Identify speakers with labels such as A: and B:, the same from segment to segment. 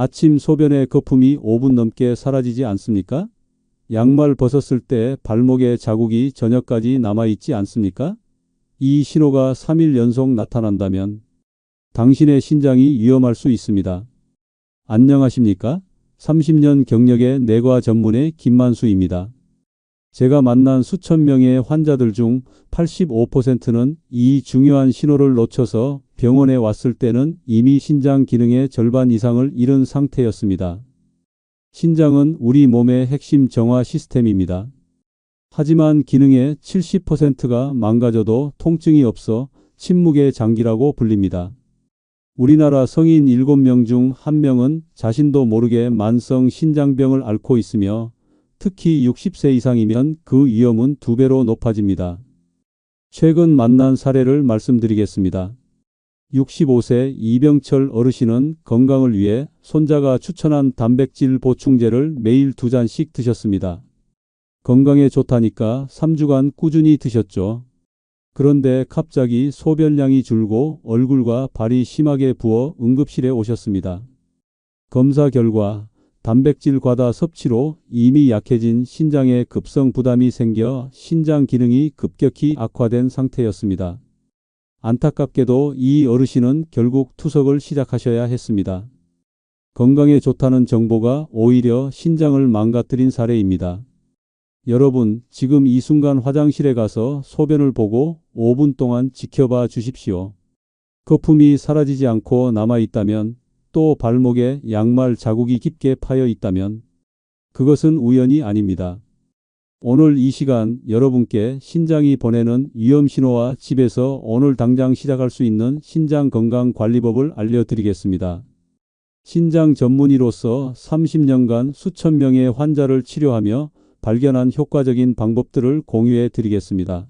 A: 아침 소변의 거품이 5분 넘게 사라지지 않습니까? 양말 벗었을 때 발목에 자국이 저녁까지 남아있지 않습니까? 이 신호가 3일 연속 나타난다면 당신의 신장이 위험할 수 있습니다. 안녕하십니까? 30년 경력의 내과 전문의 김만수입니다. 제가 만난 수천 명의 환자들 중 85%는 이 중요한 신호를 놓쳐서 병원에 왔을 때는 이미 신장 기능의 절반 이상을 잃은 상태였습니다. 신장은 우리 몸의 핵심 정화 시스템입니다. 하지만 기능의 70%가 망가져도 통증이 없어 침묵의 장기라고 불립니다. 우리나라 성인 7명 중 1명은 자신도 모르게 만성 신장병을 앓고 있으며 특히 60세 이상이면 그 위험은 두 배로 높아집니다. 최근 만난 사례를 말씀드리겠습니다. 65세 이병철 어르신은 건강을 위해 손자가 추천한 단백질 보충제를 매일 두 잔씩 드셨습니다. 건강에 좋다니까 3주간 꾸준히 드셨죠. 그런데 갑자기 소변량이 줄고 얼굴과 발이 심하게 부어 응급실에 오셨습니다. 검사 결과 단백질 과다 섭취로 이미 약해진 신장에 급성 부담이 생겨 신장 기능이 급격히 악화된 상태였습니다. 안타깝게도 이 어르신은 결국 투석을 시작하셔야 했습니다. 건강에 좋다는 정보가 오히려 신장을 망가뜨린 사례입니다. 여러분, 지금 이 순간 화장실에 가서 소변을 보고 5분 동안 지켜봐 주십시오. 거품이 사라지지 않고 남아 있다면 또 발목에 양말 자국이 깊게 파여 있다면 그것은 우연이 아닙니다. 오늘 이 시간 여러분께 신장이 보내는 위험 신호와 집에서 오늘 당장 시작할 수 있는 신장 건강 관리법을 알려드리겠습니다. 신장 전문의로서 30년간 수천 명의 환자를 치료하며 발견한 효과적인 방법들을 공유해 드리겠습니다.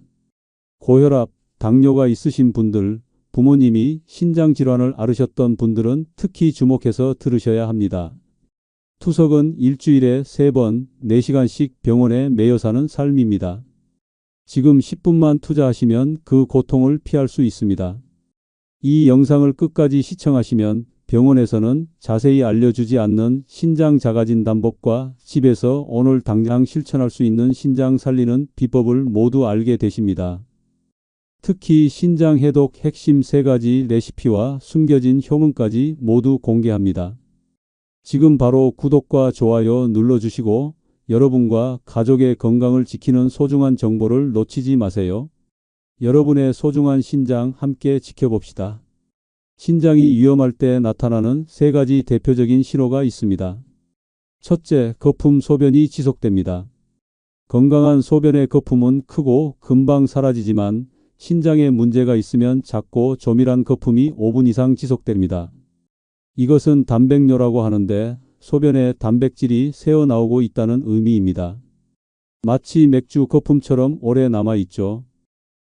A: 고혈압, 당뇨가 있으신 분들, 부모님이 신장 질환을 앓으셨던 분들은 특히 주목해서 들으셔야 합니다. 투석은 일주일에 3번, 4시간씩 병원에 매여 사는 삶입니다. 지금 10분만 투자하시면 그 고통을 피할 수 있습니다. 이 영상을 끝까지 시청하시면 병원에서는 자세히 알려주지 않는 신장 자가진단법과 집에서 오늘 당장 실천할 수 있는 신장 살리는 비법을 모두 알게 되십니다. 특히 신장 해독 핵심 3가지 레시피와 숨겨진 효능까지 모두 공개합니다. 지금 바로 구독과 좋아요 눌러주시고 여러분과 가족의 건강을 지키는 소중한 정보를 놓치지 마세요. 여러분의 소중한 신장 함께 지켜봅시다. 신장이 위험할 때 나타나는 세 가지 대표적인 신호가 있습니다. 첫째, 거품 소변이 지속됩니다. 건강한 소변의 거품은 크고 금방 사라지지만 신장에 문제가 있으면 작고 조밀한 거품이 5분 이상 지속됩니다. 이것은 단백뇨라고 하는데 소변에 단백질이 새어 나오고 있다는 의미입니다. 마치 맥주 거품처럼 오래 남아 있죠.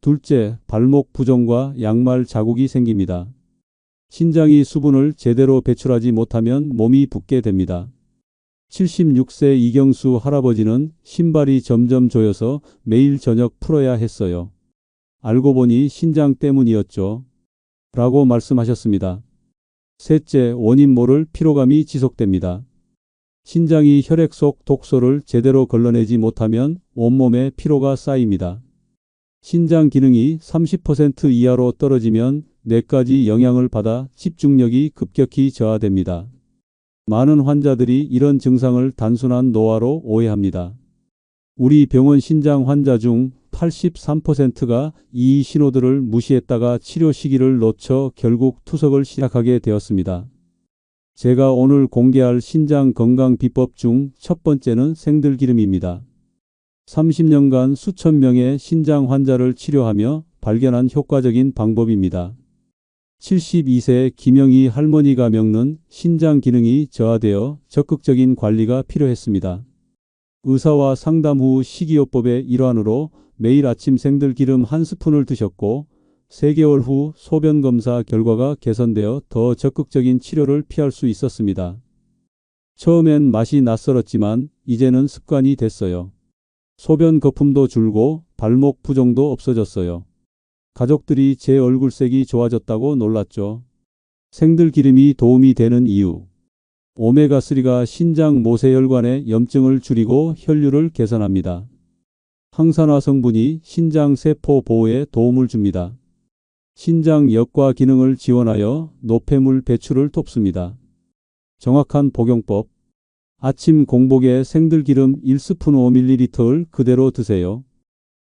A: 둘째, 발목 부종과 양말 자국이 생깁니다. 신장이 수분을 제대로 배출하지 못하면 몸이 붓게 됩니다. 76세 이경수 할아버지는 신발이 점점 조여서 매일 저녁 풀어야 했어요. 알고 보니 신장 때문이었죠. 라고 말씀하셨습니다. 셋째, 원인 모를 피로감이 지속됩니다. 신장이 혈액 속 독소를 제대로 걸러내지 못하면 온몸에 피로가 쌓입니다. 신장 기능이 30% 이하로 떨어지면 뇌까지 영향을 받아 집중력이 급격히 저하됩니다. 많은 환자들이 이런 증상을 단순한 노화로 오해합니다. 우리 병원 신장 환자 중 83%가 이 신호들을 무시했다가 치료 시기를 놓쳐 결국 투석을 시작하게 되었습니다. 제가 오늘 공개할 신장 건강 비법 중 첫 번째는 생들기름입니다. 30년간 수천 명의 신장 환자를 치료하며 발견한 효과적인 방법입니다. 72세 김영희 할머니가 겪는 신장 기능이 저하되어 적극적인 관리가 필요했습니다. 의사와 상담 후 식이요법의 일환으로 매일 아침 생들 기름 한 스푼을 드셨고 3개월 후 소변 검사 결과가 개선되어 더 적극적인 치료를 피할 수 있었습니다. 처음엔 맛이 낯설었지만 이제는 습관이 됐어요. 소변 거품도 줄고 발목 부종도 없어졌어요. 가족들이 제 얼굴색이 좋아졌다고 놀랐죠. 생들기름이 도움이 되는 이유. 오메가3가 신장 모세혈관의 염증을 줄이고 혈류를 개선합니다. 항산화 성분이 신장 세포 보호에 도움을 줍니다. 신장 역과 기능을 지원하여 노폐물 배출을 돕습니다. 정확한 복용법 아침 공복에 생들기름 1스푼 5ml를 그대로 드세요.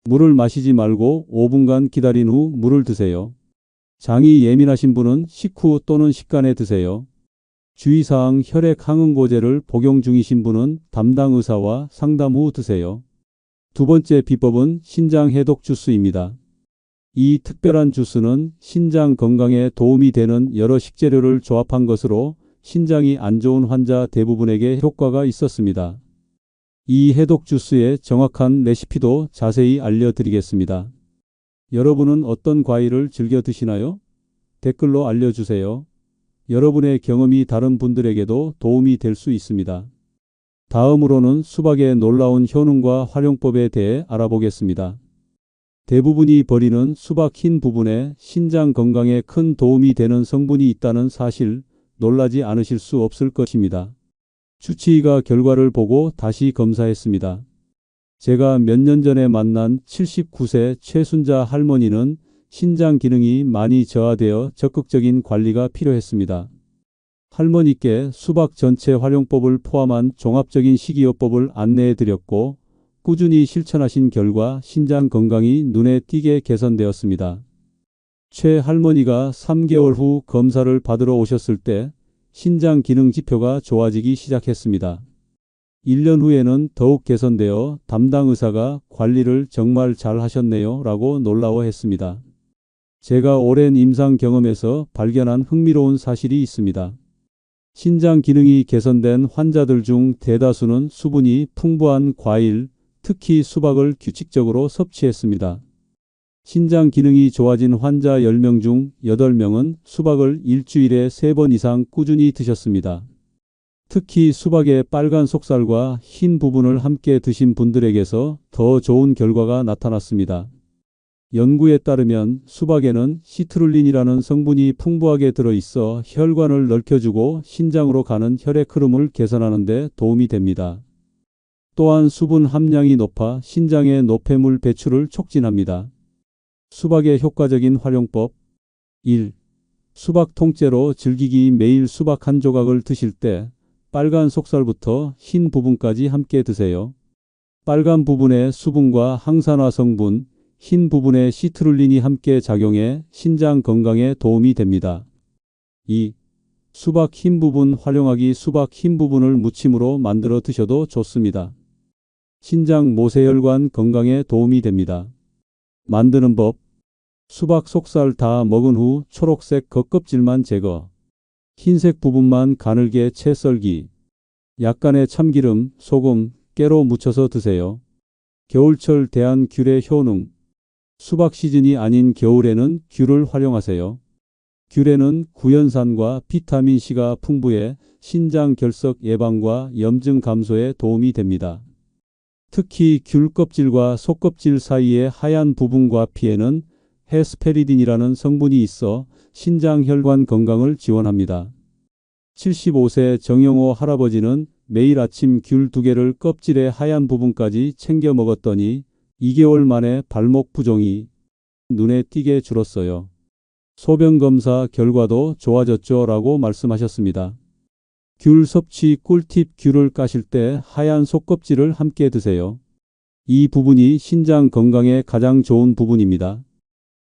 A: 물을 마시지 말고 5분간 기다린 후 물을 드세요. 장이 예민하신 분은 식후 또는 식간에 드세요. 주의사항 혈액 항응고제를 복용 중이신 분은 담당 의사와 상담 후 드세요. 두 번째 비법은 신장 해독 주스입니다. 이 특별한 주스는 신장 건강에 도움이 되는 여러 식재료를 조합한 것으로 신장이 안 좋은 환자 대부분에게 효과가 있었습니다. 이 해독 주스의 정확한 레시피도 자세히 알려드리겠습니다. 여러분은 어떤 과일을 즐겨 드시나요? 댓글로 알려주세요. 여러분의 경험이 다른 분들에게도 도움이 될 수 있습니다. 다음으로는 수박의 놀라운 효능과 활용법에 대해 알아보겠습니다. 대부분이 버리는 수박 흰 부분에 신장 건강에 큰 도움이 되는 성분이 있다는 사실 놀라지 않으실 수 없을 것입니다. 주치의가 결과를 보고 다시 검사했습니다. 제가 몇 년 전에 만난 79세 최순자 할머니는 신장 기능이 많이 저하되어 적극적인 관리가 필요했습니다. 할머니께 수박 전체 활용법을 포함한 종합적인 식이요법을 안내해 드렸고 꾸준히 실천하신 결과 신장 건강이 눈에 띄게 개선되었습니다. 최 할머니가 3개월 후 검사를 받으러 오셨을 때 신장 기능 지표가 좋아지기 시작했습니다. 1년 후에는 더욱 개선되어 담당 의사가 관리를 정말 잘 하셨네요 라고 놀라워했습니다. 제가 오랜 임상 경험에서 발견한 흥미로운 사실이 있습니다. 신장 기능이 개선된 환자들 중 대다수는 수분이 풍부한 과일, 특히 수박을 규칙적으로 섭취했습니다. 신장 기능이 좋아진 환자 10명 중 8명은 수박을 일주일에 3번 이상 꾸준히 드셨습니다. 특히 수박의 빨간 속살과 흰 부분을 함께 드신 분들에게서 더 좋은 결과가 나타났습니다. 연구에 따르면 수박에는 시트룰린이라는 성분이 풍부하게 들어있어 혈관을 넓혀주고 신장으로 가는 혈액 흐름을 개선하는 데 도움이 됩니다. 또한 수분 함량이 높아 신장의 노폐물 배출을 촉진합니다. 수박의 효과적인 활용법 1. 수박 통째로 즐기기 매일 수박 한 조각을 드실 때 빨간 속살부터 흰 부분까지 함께 드세요. 빨간 부분의 수분과 항산화 성분, 흰 부분에 시트룰린이 함께 작용해 신장 건강에 도움이 됩니다. 2. 수박 흰 부분 활용하기 수박 흰 부분을 무침으로 만들어 드셔도 좋습니다. 신장 모세혈관 건강에 도움이 됩니다. 만드는 법 수박 속살 다 먹은 후 초록색 겉껍질만 제거 흰색 부분만 가늘게 채 썰기 약간의 참기름, 소금, 깨로 묻혀서 드세요. 겨울철 대한 귤의 효능 수박 시즌이 아닌 겨울에는 귤을 활용하세요. 귤에는 구연산과 비타민C가 풍부해 신장 결석 예방과 염증 감소에 도움이 됩니다. 특히 귤 껍질과 속껍질 사이의 하얀 부분과 피에는 헤스페리딘이라는 성분이 있어 신장 혈관 건강을 지원합니다. 75세 정영호 할아버지는 매일 아침 귤 두 개를 껍질의 하얀 부분까지 챙겨 먹었더니 2개월 만에 발목 부종이 눈에 띄게 줄었어요. 소변 검사 결과도 좋아졌죠 라고 말씀하셨습니다. 귤 섭취 꿀팁 귤을 까실 때 하얀 속껍질을 함께 드세요. 이 부분이 신장 건강에 가장 좋은 부분입니다.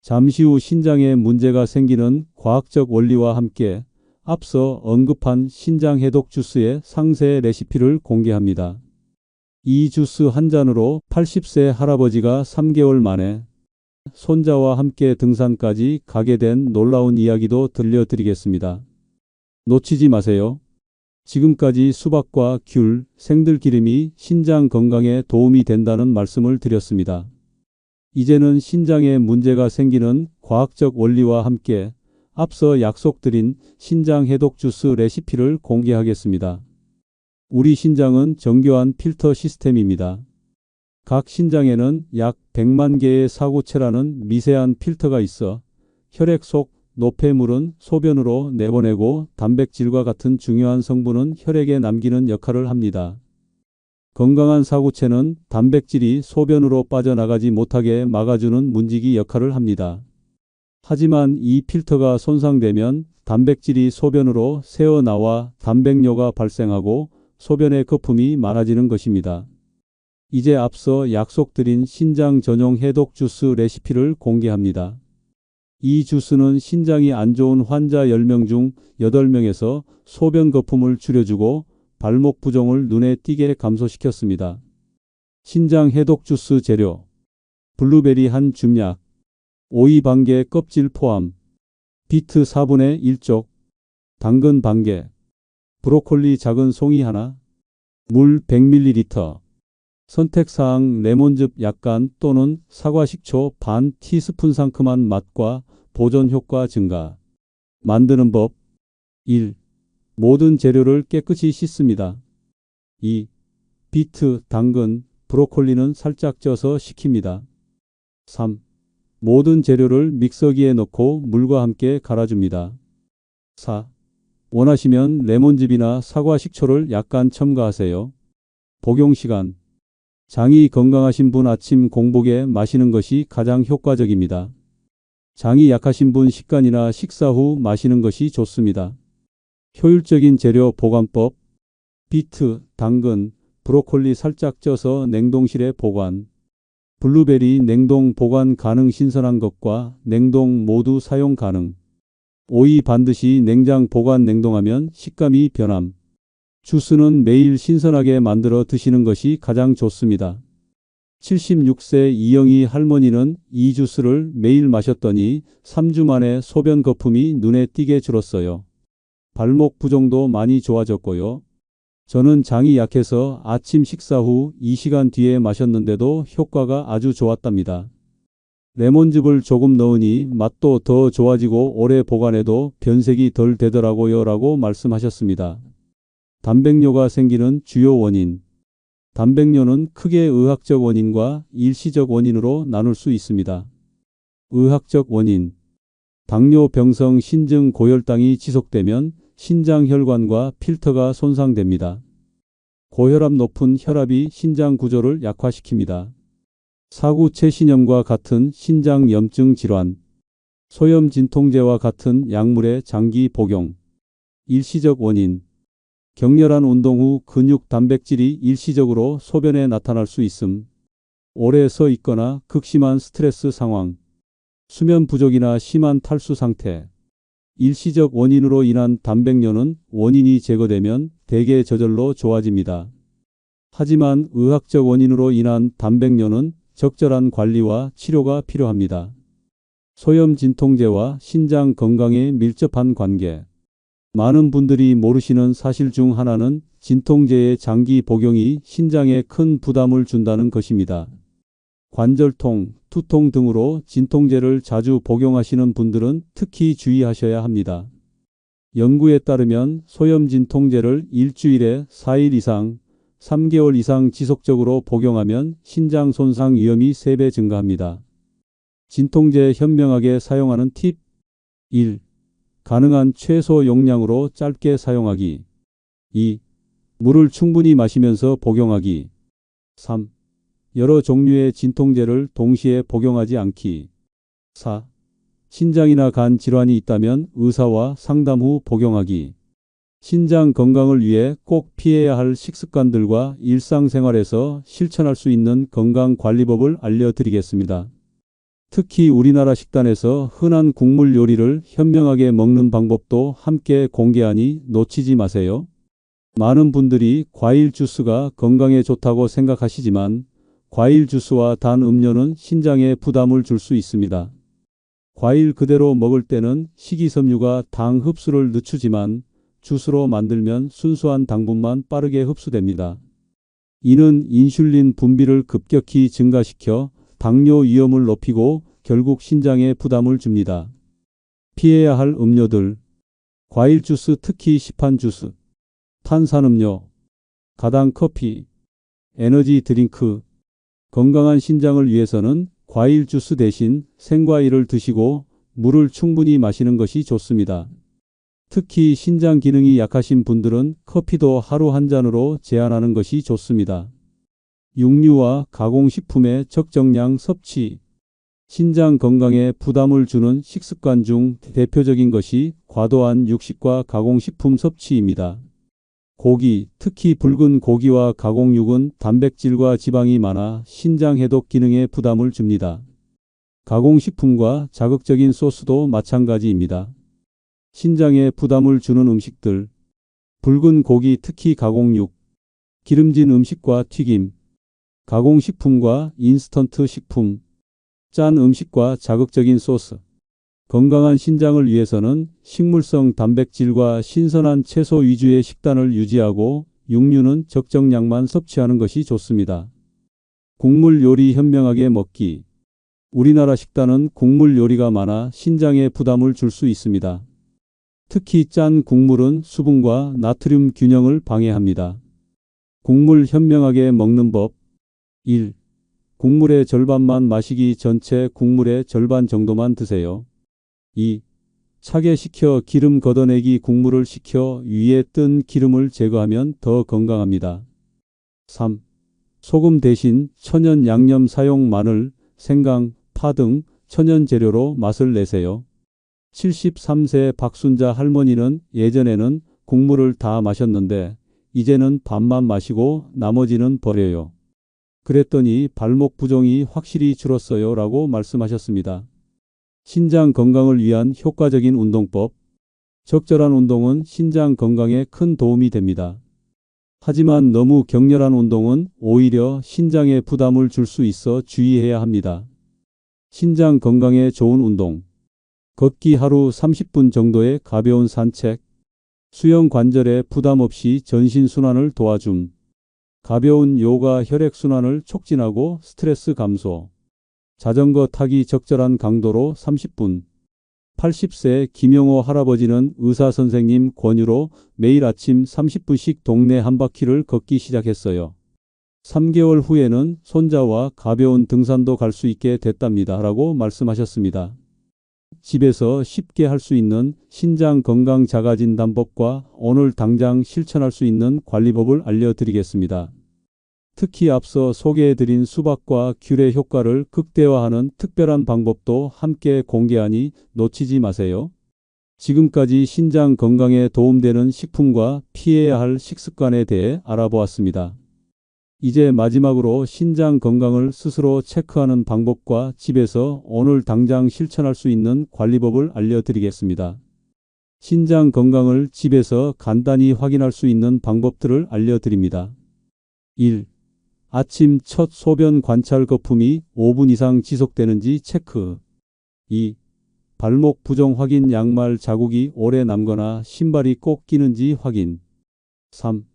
A: 잠시 후 신장에 문제가 생기는 과학적 원리와 함께 앞서 언급한 신장 해독 주스의 상세 레시피를 공개합니다. 이 주스 한 잔으로 80세 할아버지가 3개월 만에 손자와 함께 등산까지 가게 된 놀라운 이야기도 들려드리겠습니다. 놓치지 마세요. 지금까지 수박과 귤, 생들기름이 신장 건강에 도움이 된다는 말씀을 드렸습니다. 이제는 신장에 문제가 생기는 과학적 원리와 함께 앞서 약속드린 신장 해독 주스 레시피를 공개하겠습니다. 우리 신장은 정교한 필터 시스템입니다. 각 신장에는 약 100만 개의 사고체라는 미세한 필터가 있어 혈액 속 노폐물은 소변으로 내보내고 단백질과 같은 중요한 성분은 혈액에 남기는 역할을 합니다. 건강한 사구체는 단백질이 소변으로 빠져나가지 못하게 막아주는 문지기 역할을 합니다. 하지만 이 필터가 손상되면 단백질이 소변으로 새어 나와 단백뇨가 발생하고 소변의 거품이 많아지는 것입니다. 이제 앞서 약속드린 신장 전용 해독 주스 레시피를 공개합니다. 이 주스는 신장이 안 좋은 환자 10명 중 8명에서 소변 거품을 줄여주고 발목 부종을 눈에 띄게 감소시켰습니다. 신장 해독 주스 재료 블루베리 한 줌약 오이 반개 껍질 포함 비트 4분의 1쪽 당근 반개 브로콜리 작은 송이 하나 물 100ml 선택사항 레몬즙 약간 또는 사과 식초 반 티스푼 상큼한 맛과 보존 효과 증가. 만드는 법 1. 모든 재료를 깨끗이 씻습니다. 2. 비트, 당근, 브로콜리는 살짝 쪄서 식힙니다. 3. 모든 재료를 믹서기에 넣고 물과 함께 갈아줍니다. 4. 원하시면 레몬즙이나 사과 식초를 약간 첨가하세요. 복용 시간 장이 건강하신 분 아침 공복에 마시는 것이 가장 효과적입니다. 장이 약하신 분 식간이나 식사 후 마시는 것이 좋습니다. 효율적인 재료 보관법 비트, 당근, 브로콜리 살짝 쪄서 냉동실에 보관 블루베리 냉동 보관 가능 신선한 것과 냉동 모두 사용 가능 오이 반드시 냉장 보관 냉동하면 식감이 변함 주스는 매일 신선하게 만들어 드시는 것이 가장 좋습니다. 76세 이영희 할머니는 이 주스를 매일 마셨더니 3주 만에 소변 거품이 눈에 띄게 줄었어요. 발목 부종도 많이 좋아졌고요. 저는 장이 약해서 아침 식사 후 2시간 뒤에 마셨는데도 효과가 아주 좋았답니다. 레몬즙을 조금 넣으니 맛도 더 좋아지고 오래 보관해도 변색이 덜 되더라고요 라고 말씀하셨습니다. 단백뇨가 생기는 주요 원인. 단백뇨는 크게 의학적 원인과 일시적 원인으로 나눌 수 있습니다. 의학적 원인. 당뇨 병성 신증 고혈당이 지속되면 신장 혈관과 필터가 손상됩니다. 고혈압 높은 혈압이 신장 구조를 약화시킵니다. 사구 체신염과 같은 신장 염증 질환, 소염 진통제와 같은 약물의 장기 복용, 일시적 원인, 격렬한 운동 후 근육 단백질이 일시적으로 소변에 나타날 수 있음. 오래 서 있거나 극심한 스트레스 상황, 수면 부족이나 심한 탈수 상태. 일시적 원인으로 인한 단백뇨는 원인이 제거되면 대개 저절로 좋아집니다. 하지만 의학적 원인으로 인한 단백뇨는 적절한 관리와 치료가 필요합니다. 소염 진통제와 신장 건강에 밀접한 관계. 많은 분들이 모르시는 사실 중 하나는 진통제의 장기 복용이 신장에 큰 부담을 준다는 것입니다. 관절통, 투통 등으로 진통제를 자주 복용하시는 분들은 특히 주의하셔야 합니다. 연구에 따르면 소염 진통제를 일주일에 4일 이상, 3개월 이상 지속적으로 복용하면 신장 손상 위험이 3배 증가합니다. 진통제 현명하게 사용하는 팁 1. 가능한 최소 용량으로 짧게 사용하기. 2. 물을 충분히 마시면서 복용하기. 3. 여러 종류의 진통제를 동시에 복용하지 않기. 4. 신장이나 간 질환이 있다면 의사와 상담 후 복용하기. 신장 건강을 위해 꼭 피해야 할 식습관들과 일상생활에서 실천할 수 있는 건강관리법을 알려드리겠습니다. 특히 우리나라 식단에서 흔한 국물 요리를 현명하게 먹는 방법도 함께 공개하니 놓치지 마세요. 많은 분들이 과일 주스가 건강에 좋다고 생각하시지만 과일 주스와 단 음료는 신장에 부담을 줄 수 있습니다. 과일 그대로 먹을 때는 식이섬유가 당 흡수를 늦추지만 주스로 만들면 순수한 당분만 빠르게 흡수됩니다. 이는 인슐린 분비를 급격히 증가시켜 당뇨 위험을 높이고 결국 신장에 부담을 줍니다. 피해야 할 음료들. 과일 주스 특히 시판 주스, 탄산음료, 가당 커피, 에너지 드링크. 건강한 신장을 위해서는 과일 주스 대신 생과일을 드시고 물을 충분히 마시는 것이 좋습니다. 특히 신장 기능이 약하신 분들은 커피도 하루 한 잔으로 제한하는 것이 좋습니다. 육류와 가공식품의 적정량 섭취. 신장 건강에 부담을 주는 식습관 중 대표적인 것이 과도한 육식과 가공식품 섭취입니다. 고기, 특히 붉은 고기와 가공육은 단백질과 지방이 많아 신장 해독 기능에 부담을 줍니다. 가공식품과 자극적인 소스도 마찬가지입니다. 신장에 부담을 주는 음식들, 붉은 고기 특히 가공육, 기름진 음식과 튀김, 가공식품과 인스턴트 식품, 짠 음식과 자극적인 소스. 건강한 신장을 위해서는 식물성 단백질과 신선한 채소 위주의 식단을 유지하고 육류는 적정량만 섭취하는 것이 좋습니다. 국물 요리 현명하게 먹기. 우리나라 식단은 국물 요리가 많아 신장에 부담을 줄 수 있습니다. 특히 짠 국물은 수분과 나트륨 균형을 방해합니다. 국물 현명하게 먹는 법 1. 국물의 절반만 마시기 전체 국물의 절반 정도만 드세요. 2. 차게 식혀 기름 걷어내기 국물을 식혀 위에 뜬 기름을 제거하면 더 건강합니다. 3. 소금 대신 천연 양념 사용 마늘, 생강, 파 등 천연 재료로 맛을 내세요. 73세 박순자 할머니는 예전에는 국물을 다 마셨는데 이제는 반만 마시고 나머지는 버려요. 그랬더니 발목 부종이 확실히 줄었어요 라고 말씀하셨습니다. 신장 건강을 위한 효과적인 운동법. 적절한 운동은 신장 건강에 큰 도움이 됩니다. 하지만 너무 격렬한 운동은 오히려 신장에 부담을 줄 수 있어 주의해야 합니다. 신장 건강에 좋은 운동. 걷기 하루 30분 정도의 가벼운 산책. 수영 관절에 부담 없이 전신 순환을 도와줌. 가벼운 요가 혈액 순환을 촉진하고 스트레스 감소. 자전거 타기 적절한 강도로 30분. 80세 김영호 할아버지는 의사 선생님 권유로 매일 아침 30분씩 동네 한 바퀴를 걷기 시작했어요. 3개월 후에는 손자와 가벼운 등산도 갈 수 있게 됐답니다. 라고 말씀하셨습니다. 집에서 쉽게 할 수 있는 신장 건강 자가진단법과 오늘 당장 실천할 수 있는 관리법을 알려드리겠습니다. 특히 앞서 소개해드린 수박과 귤의 효과를 극대화하는 특별한 방법도 함께 공개하니 놓치지 마세요. 지금까지 신장 건강에 도움되는 식품과 피해야 할 식습관에 대해 알아보았습니다. 이제 마지막으로 신장 건강을 스스로 체크하는 방법과 집에서 오늘 당장 실천할 수 있는 관리법을 알려드리겠습니다. 신장 건강을 집에서 간단히 확인할 수 있는 방법들을 알려드립니다. 1. 아침 첫 소변 관찰 거품이 5분 이상 지속되는지 체크. 2. 발목 부종 확인 양말 자국이 오래 남거나 신발이 꼭 끼는지 확인. 3.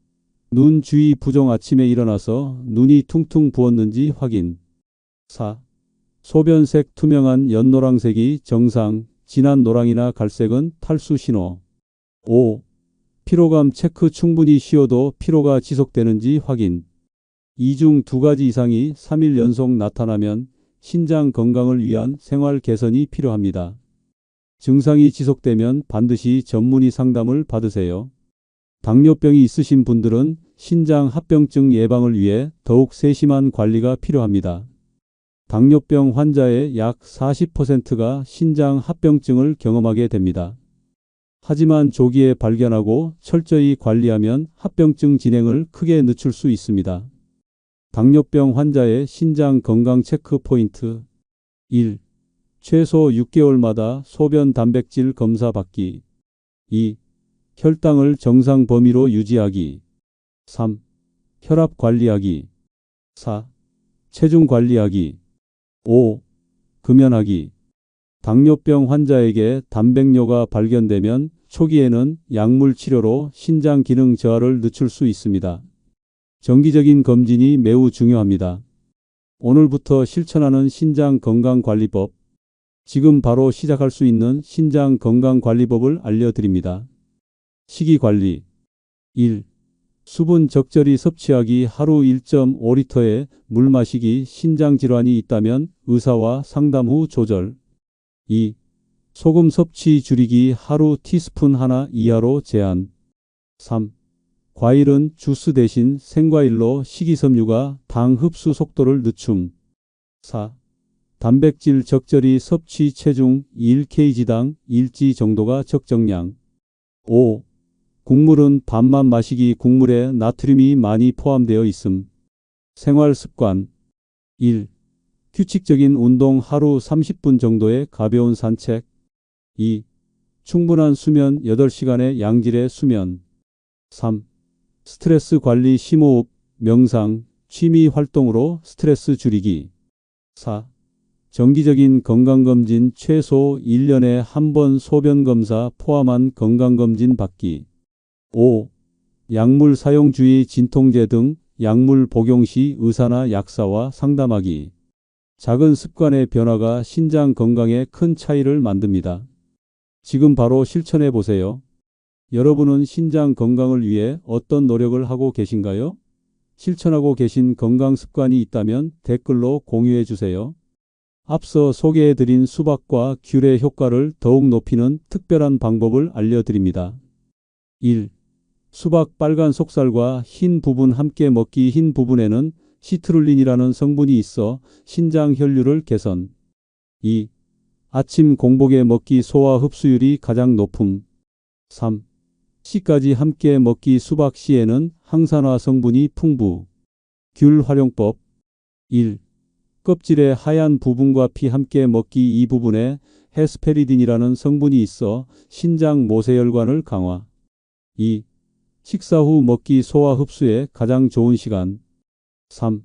A: 눈 주위 부종 아침에 일어나서 눈이 퉁퉁 부었는지 확인. 4. 소변색 투명한 연노랑색이 정상, 진한 노랑이나 갈색은 탈수 신호. 5. 피로감 체크 충분히 쉬어도 피로가 지속되는지 확인. 이 중 두 가지 이상이 3일 연속 나타나면 신장 건강을 위한 생활 개선이 필요합니다. 증상이 지속되면 반드시 전문의 상담을 받으세요. 당뇨병이 있으신 분들은 신장 합병증 예방을 위해 더욱 세심한 관리가 필요합니다. 당뇨병 환자의 약 40%가 신장 합병증을 경험하게 됩니다. 하지만 조기에 발견하고 철저히 관리하면 합병증 진행을 크게 늦출 수 있습니다. 당뇨병 환자의 신장 건강 체크 포인트 1. 최소 6개월마다 소변 단백질 검사 받기 2. 혈당을 정상 범위로 유지하기 3. 혈압 관리하기 4. 체중 관리하기 5. 금연하기 당뇨병 환자에게 단백뇨가 발견되면 초기에는 약물 치료로 신장 기능 저하를 늦출 수 있습니다. 정기적인 검진이 매우 중요합니다. 오늘부터 실천하는 신장 건강관리법. 지금 바로 시작할 수 있는 신장 건강관리법을 알려드립니다. 식이관리 1. 수분 적절히 섭취하기 하루 1.5리터의 물 마시기 신장 질환이 있다면 의사와 상담 후 조절 2. 소금 섭취 줄이기 하루 티스푼 하나 이하로 제한. 3. 과일은 주스 대신 생과일로 식이섬유가 당 흡수 속도를 늦춤. 4. 단백질 적절히 섭취 체중 1kg당 일지 정도가 적정량. 5. 국물은 반만 마시기 국물에 나트륨이 많이 포함되어 있음. 생활 습관 1. 규칙적인 운동 하루 30분 정도의 가벼운 산책 2. 충분한 수면 8시간의 양질의 수면 3. 스트레스 관리 심호흡, 명상, 취미 활동으로 스트레스 줄이기 4. 정기적인 건강검진 최소 1년에 한 번 소변검사 포함한 건강검진 받기 5. 약물 사용 주의 진통제 등 약물 복용 시 의사나 약사와 상담하기. 작은 습관의 변화가 신장 건강에 큰 차이를 만듭니다. 지금 바로 실천해 보세요. 여러분은 신장 건강을 위해 어떤 노력을 하고 계신가요? 실천하고 계신 건강 습관이 있다면 댓글로 공유해 주세요. 앞서 소개해 드린 수박과 귤의 효과를 더욱 높이는 특별한 방법을 알려드립니다. 1. 수박 빨간 속살과 흰 부분 함께 먹기 흰 부분에는 시트룰린이라는 성분이 있어 신장 혈류를 개선. 2. 아침 공복에 먹기 소화 흡수율이 가장 높음. 3. 씨까지 함께 먹기 수박 씨에는 항산화 성분이 풍부. 귤 활용법 1. 껍질의 하얀 부분과 피 함께 먹기 이 부분에 헤스페리딘이라는 성분이 있어 신장 모세혈관을 강화. 2. 식사 후 먹기 소화 흡수에 가장 좋은 시간. 3.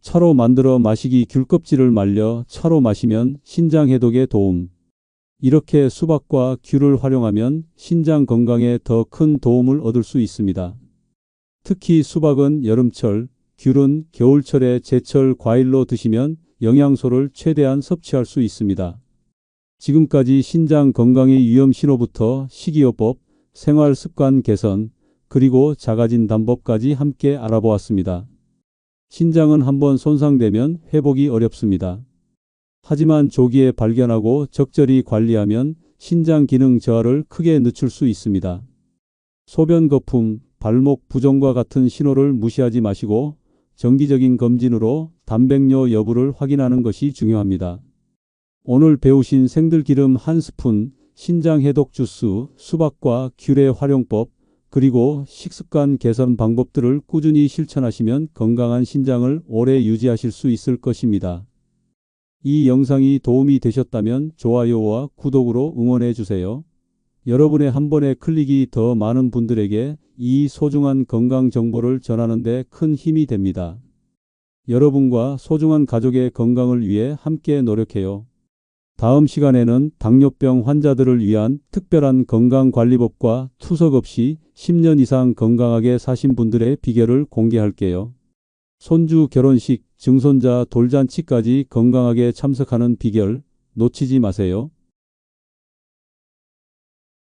A: 차로 만들어 마시기 귤 껍질을 말려 차로 마시면 신장 해독에 도움. 이렇게 수박과 귤을 활용하면 신장 건강에 더 큰 도움을 얻을 수 있습니다. 특히 수박은 여름철, 귤은 겨울철에 제철 과일로 드시면 영양소를 최대한 섭취할 수 있습니다. 지금까지 신장 건강의 위험 신호부터 식이요법, 생활 습관 개선, 그리고 작아진 단법까지 함께 알아보았습니다. 신장은 한번 손상되면 회복이 어렵습니다. 하지만 조기에 발견하고 적절히 관리하면 신장 기능 저하를 크게 늦출 수 있습니다. 소변 거품, 발목 부종과 같은 신호를 무시하지 마시고 정기적인 검진으로 단백뇨 여부를 확인하는 것이 중요합니다. 오늘 배우신 생들기름 한 스푼, 신장 해독 주스, 수박과 귤의 활용법, 그리고 식습관 개선 방법들을 꾸준히 실천하시면 건강한 신장을 오래 유지하실 수 있을 것입니다. 이 영상이 도움이 되셨다면 좋아요와 구독으로 응원해 주세요. 여러분의 한 번의 클릭이 더 많은 분들에게 이 소중한 건강 정보를 전하는 데 큰 힘이 됩니다. 여러분과 소중한 가족의 건강을 위해 함께 노력해요. 다음 시간에는 당뇨병 환자들을 위한 특별한 건강관리법과 투석 없이 10년 이상 건강하게 사신 분들의 비결을 공개할게요. 손주 결혼식, 증손자 돌잔치까지 건강하게 참석하는 비결 놓치지 마세요.